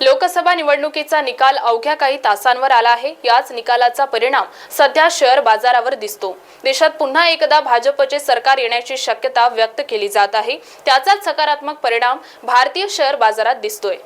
लोकसभा निवडणुकीचा निकाल अवघ्या काही तासांवर आला आहे. याच निकालाचा परिणाम सध्या शेअर बाजारावर दिसतो. देशात पुन्हा एकदा भाजपचे सरकार येण्याची शक्यता व्यक्त केली जात आहे. त्याचाच सकारात्मक परिणाम भारतीय शेअर बाजारात दिसतोय.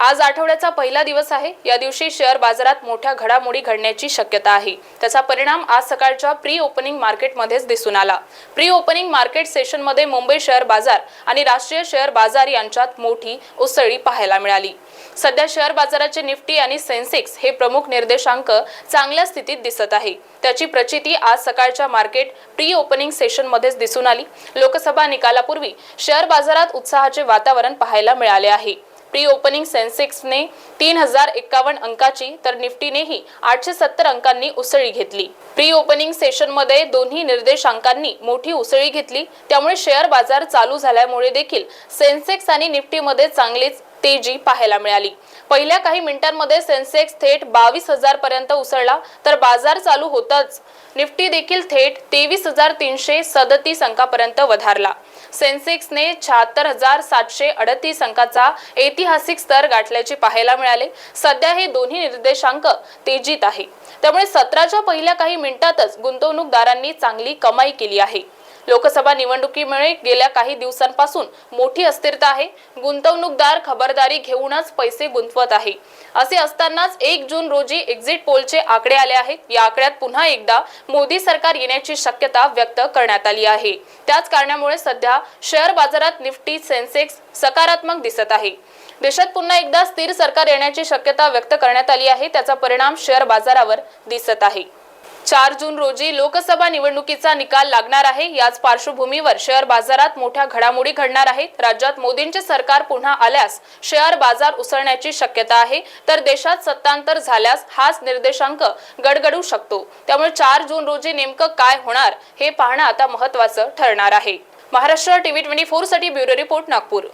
आज आठवड्याचा पहिला दिवस आहे. या दिवशी शेअर बाजारात मोठ्या घडामोडी घडण्याची शक्यता आहे. त्याचा परिणाम आज सकाळच्या प्री ओपनिंग मार्केटमध्येच दिसून आला. प्री ओपनिंग मार्केट सेशनमध्ये मुंबई शेअर बाजार आणि राष्ट्रीय शेअर बाजार यांच्यात मोठी उसळी पाहायला मिळाली. सध्या शेअर बाजाराचे निफ्टी आणि सेन्सेक्स हे प्रमुख निर्देशांक चांगल्या स्थितीत दिसत आहे. त्याची प्रचिती आज सकाळच्या मार्केट प्री ओपनिंग सेशनमध्येच दिसून आली. लोकसभा निकालापूर्वी शेअर बाजारात उत्साहाचे वातावरण पाहायला मिळाले आहे. प्री ओपनिंग सेन्सेक्सने तीन हजार एक्कावन्न अंकाची तर निफ्टीनेही आठशे सत्तर अंकांनी उसळी घेतली. प्री ओपनिंग सेशनमध्ये दोन्ही निर्देशांकांनी मोठी उसळी घेतली. त्यामुळे शेअर बाजार चालू झाल्यामुळे देखील सेन्सेक्स आणि निफ्टीमध्ये चांगलीच तेजी पाहायला मिळाली. पहिल्या काही मिनिटांमध्ये सेन्सेक्स थेट बावीस हजार पर्यंत उसळला तर बाजार चालू होताच. निफ्टी देखील थेट तेवीस हजार तीनशे सदतीस अंकापर्यंत वधारला. सेन्सेक्सने शहात्तर हजार सातशे अडतीस अंकाचा ऐतिहासिक स्तर गाठल्याचे पाहायला मिळाले. सध्या हे दोन्ही निर्देशांक तेजीत आहे. त्यामुळे सत्राच्या पहिल्या काही मिनिटातच गुंतवणूकदारांनी चांगली कमाई केली आहे. लोकसभा निवडणुकीमुळे गेल्या काही दिवसांपासून मोठी अस्थिरता आहे. गुंतवणूकदार खबरदारी घेऊनच पैसे गुंतवत आहे. असे असतानाच एक जून रोजी एक्झिट पोलचे आकडे आले आहेत. या आकड्यात पुन्हा एकदा मोदी सरकार येण्याची शक्यता व्यक्त करण्यात आली आहे. त्याच कारणामुळे सध्या शेअर बाजारात निफ्टी सेन्सेक्स सकारात्मक दिसत आहे. देशात पुन्हा एकदा स्थिर सरकार येण्याची शक्यता व्यक्त करण्यात आली आहे. त्याचा परिणाम शेअर बाजारावर दिसत आहे. चार जून रोजी लोकसभा निवडणुकीचा निकाल लागणार आहे. याच पार्श्वभूमीवर शेअर बाजारात मोठ्या घडामोडी घडणार आहेत. राज्यात मोदींचे सरकार पुन्हा आल्यास शेअर बाजार उसळण्याची शक्यता आहे. तर देशात सत्तांतर झाल्यास हाच निर्देशांक गडगडू शकतो. त्यामुळे चार जून रोजी नेमकं काय होणार हे पाहणं आता महत्वाचं ठरणार आहे. महाराष्ट्र टीव्ही ट्वेंटी फोरसाठी ब्युरो रिपोर्ट नागपूर.